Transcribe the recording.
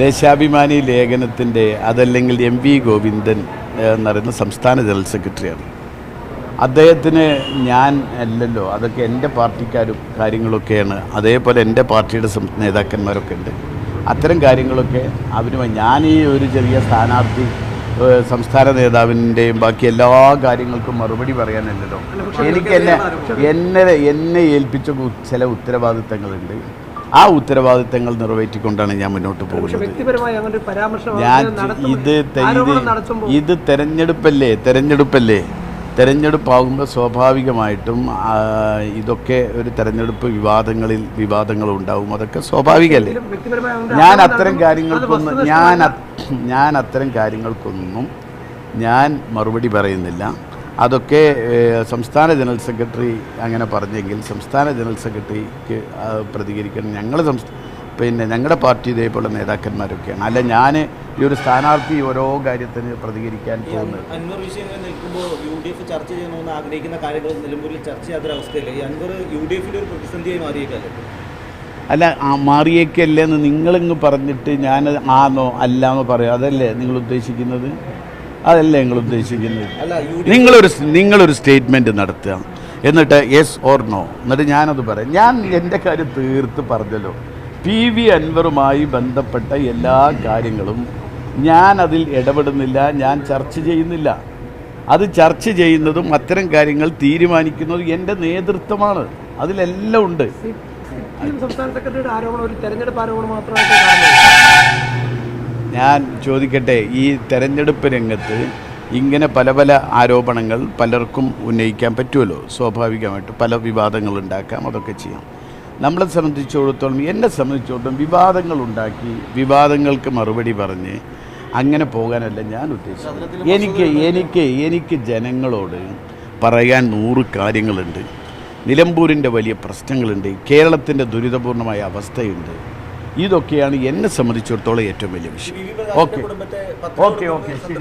ദേശാഭിമാനി ലേഖനത്തിന്റെ അതല്ലെങ്കിൽ M V Govindan എന്ന് പറയുന്ന സംസ്ഥാന ജനറൽ സെക്രട്ടറിയാണ്. അദ്ദേഹത്തിന് ഞാൻ അല്ലല്ലോ അതൊക്കെ എന്റെ പാർട്ടിക്കാരും കാര്യങ്ങളൊക്കെയാണ്. അതേപോലെ എന്റെ പാർട്ടിയുടെ സം- നേതാക്കന്മാരൊക്കെ ഉണ്ട്. അത്തരം കാര്യങ്ങളൊക്കെ അവരുമായി ഞാൻ ഈ ഒരു ചെറിയ സ്ഥാനാർത്ഥി സംസ്ഥാന നേതാവിന്റെയും ബാക്കി എല്ലാ കാര്യങ്ങൾക്കും മറുപടി പറയാനല്ലല്ലോ. എനിക്ക് എന്നെ എന്നെ എന്നെ ഏൽപ്പിച്ച ചില ഉത്തരവാദിത്തങ്ങളുണ്ട്. ആ ഉത്തരവാദിത്തങ്ങൾ നിറവേറ്റിക്കൊണ്ടാണ് ഞാൻ മുന്നോട്ട് പോകുന്നത്. ഞാൻ ഇത് ഇത് തെരഞ്ഞെടുപ്പല്ലേ? തെരഞ്ഞെടുപ്പല്ലേ? തെരഞ്ഞെടുപ്പാകുമ്പോൾ സ്വാഭാവികമായിട്ടും ഇതൊക്കെ ഒരു തെരഞ്ഞെടുപ്പ് വിവാദങ്ങളിൽ വിവാദങ്ങൾ ഉണ്ടാവും. അതൊക്കെ സ്വാഭാവികമല്ലേ? ഞാൻ അത്തരം കാര്യങ്ങൾക്കൊന്നും ഞാൻ ഞാൻ അത്തരം കാര്യങ്ങൾക്കൊന്നും ഞാൻ മറുപടി പറയുന്നില്ല. അതൊക്കെ സംസ്ഥാന ജനറൽ സെക്രട്ടറി അങ്ങനെ പറഞ്ഞെങ്കിൽ സംസ്ഥാന ജനറൽ സെക്രട്ടറിക്ക് പ്രതികരിക്കണം ഞങ്ങൾ പിന്നെ ഞങ്ങളുടെ പാർട്ടി ഇതേപോലെ നേതാക്കന്മാരൊക്കെയാണ്. അല്ല ഞാൻ ഈ ഒരു സ്ഥാനാർത്ഥി ഓരോ കാര്യത്തിന് പ്രതികരിക്കാൻ ഈ പോകുന്നത്. അൻവർ വിഷയങ്ങൾ നിൽക്കുമ്പോൾ യു ഡി എഫ് ചർച്ച ചെയ്യണമെന്ന് ആഗ്രഹിക്കുന്ന കാര്യങ്ങൾ നിലമ്പൂരിൽ ചർച്ച ചെയ്യാത്തൊരവസ്ഥയില്ല? ഈ അൻവർ യു ഡി എഫിൽ ഒരു പ്രതിസന്ധിയായി മാറിയേക്കല്ലേ? അല്ല ആ മാറിയേക്കല്ലേ എന്ന് നിങ്ങളിങ്ങ് പറഞ്ഞിട്ട് ഞാൻ ആന്നോ അല്ലാന്നോ പറയാം. അതല്ലേ നിങ്ങൾ ഉദ്ദേശിക്കുന്നത്? അതല്ലേ നിങ്ങൾ ഉദ്ദേശിക്കുന്നത്. നിങ്ങളൊരു നിങ്ങളൊരു സ്റ്റേറ്റ്മെന്റ് നടത്തുക. എന്നിട്ട് യെസ് ഓർ നോ എന്നിട്ട് ഞാനത് പറയാം. ഞാൻ എന്റെ കാര്യം തീർത്ത് പറഞ്ഞല്ലോ. പി വി അൻവറുമായി ബന്ധപ്പെട്ട എല്ലാ കാര്യങ്ങളും ഞാൻ അതിൽ ഇടപെടുന്നില്ല ഞാൻ ചർച്ച ചെയ്യുന്നില്ല. അത് ചർച്ച ചെയ്യുന്നതും അത്തരം കാര്യങ്ങൾ തീരുമാനിക്കുന്നതും എന്റെ നേതൃത്വമാണ്. അതിലെല്ലാം ഉണ്ട്. സംസ്ഥാന സെക്രട്ടറിയുടെ ആരോപണം ഒരു തെരഞ്ഞെടുപ്പ് ആരോപണം മാത്രമായിട്ട് ഞാൻ ചോദിക്കട്ടെ ഈ തെരഞ്ഞെടുപ്പ് രംഗത്ത് ഇങ്ങനെ പല പല ആരോപണങ്ങൾ പലർക്കും ഉന്നയിക്കാൻ പറ്റുമല്ലോ? സ്വാഭാവികമായിട്ട് പല വിവാദങ്ങൾ ഉണ്ടാക്കാം അതൊക്കെ ചെയ്യാം. നമ്മളെ സംബന്ധിച്ചിടത്തോളം എന്നെ സംബന്ധിച്ചിടത്തോളം വിവാദങ്ങൾ ഉണ്ടാക്കി വിവാദങ്ങൾക്ക് മറുപടി പറഞ്ഞ് അങ്ങനെ പോകാനല്ല ഞാൻ ഉദ്ദേശിച്ചത്. എനിക്ക് എനിക്ക് എനിക്ക് ജനങ്ങളോട് പറയാൻ നൂറ് കാര്യങ്ങളുണ്ട്. നിലമ്പൂരിന്റെ വലിയ പ്രശ്നങ്ങളുണ്ട്. കേരളത്തിന്റെ ദുരിതപൂർണമായ അവസ്ഥയുണ്ട്. ഇതൊക്കെയാണ് എന്നെ സംബന്ധിച്ചിടത്തോളം ഏറ്റവും വലിയ വിഷയം. ഓക്കെ ഓക്കെ ഓക്കെ ശരി.